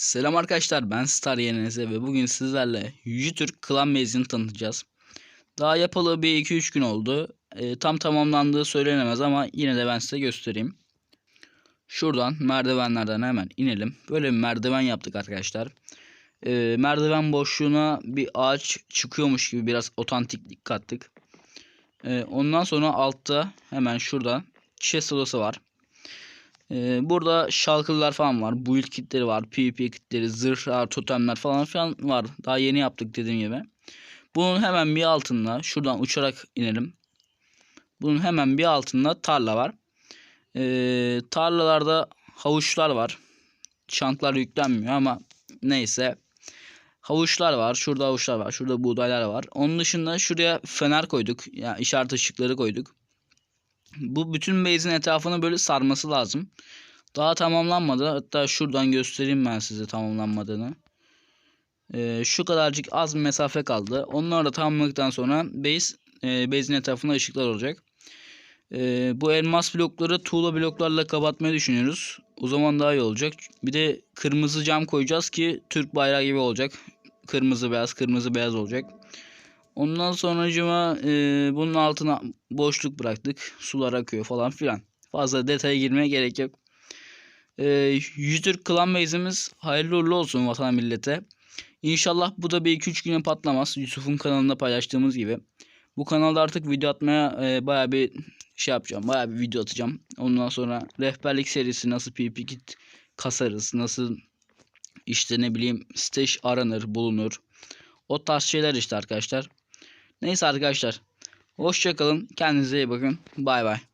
Selam arkadaşlar ben Star Yenenize ve bugün sizlerle Yüce Türk Klan Base'ini tanıtacağız. Daha yapalı bir 2-3 gün oldu. E, tam tamamlandığı söylenemez ama yine de ben size göstereyim. Şuradan merdivenlerden hemen inelim. Böyle bir merdiven yaptık arkadaşlar. E, merdiven boşluğuna bir ağaç çıkıyormuş gibi biraz otantiklik kattık. E, ondan sonra altta hemen şurada chest odası var. Ee, burada şalkırlar falan var. Build kitleri var. PvP kitleri, zırhlar, totemler falan filan var. Daha yeni yaptık dediğim gibi. Bunun hemen bir altında şuradan uçarak inelim. Bunun hemen bir altında tarla var. Ee, tarlalarda havuçlar var. Çanklar yüklenmiyor ama neyse. Havuçlar var. Şurada havuçlar var. Şurada buğdaylar var. Onun dışında şuraya fener koyduk. Yani işaret ışıkları koyduk. Bu bütün base'in etrafını böyle sarması lazım. Daha tamamlanmadı. Hatta şuradan göstereyim ben size tamamlanmadığını. Ee, şu kadarcık az bir mesafe kaldı. Onları da tamamladıktan sonra base e, base'in etrafında ışıklar olacak. Ee, bu elmas blokları tuğla bloklarla kapatmayı düşünüyoruz. O zaman daha iyi olacak. Bir de kırmızı cam koyacağız ki Türk bayrağı gibi olacak. Kırmızı beyaz kırmızı beyaz olacak. Ondan sonracıma e, bunun altına boşluk bıraktık. Sular akıyor falan filan. Fazla detaya girmeye gerek yok. E, Yüztürk Klan Base'imiz hayırlı uğurlu olsun vatan millete. İnşallah bu da bir 2-3 güne patlamaz. Yusuf'un kanalında paylaştığımız gibi. Bu kanalda artık video atmaya e, baya bir şey yapacağım. Baya bir video atacağım. Ondan sonra rehberlik serisi nasıl PvP kit kasarız. Nasıl işte ne bileyim stage aranır bulunur. O tarz şeyler işte arkadaşlar. Neyse arkadaşlar. Hoşçakalın. Kendinize iyi bakın. Bay bay.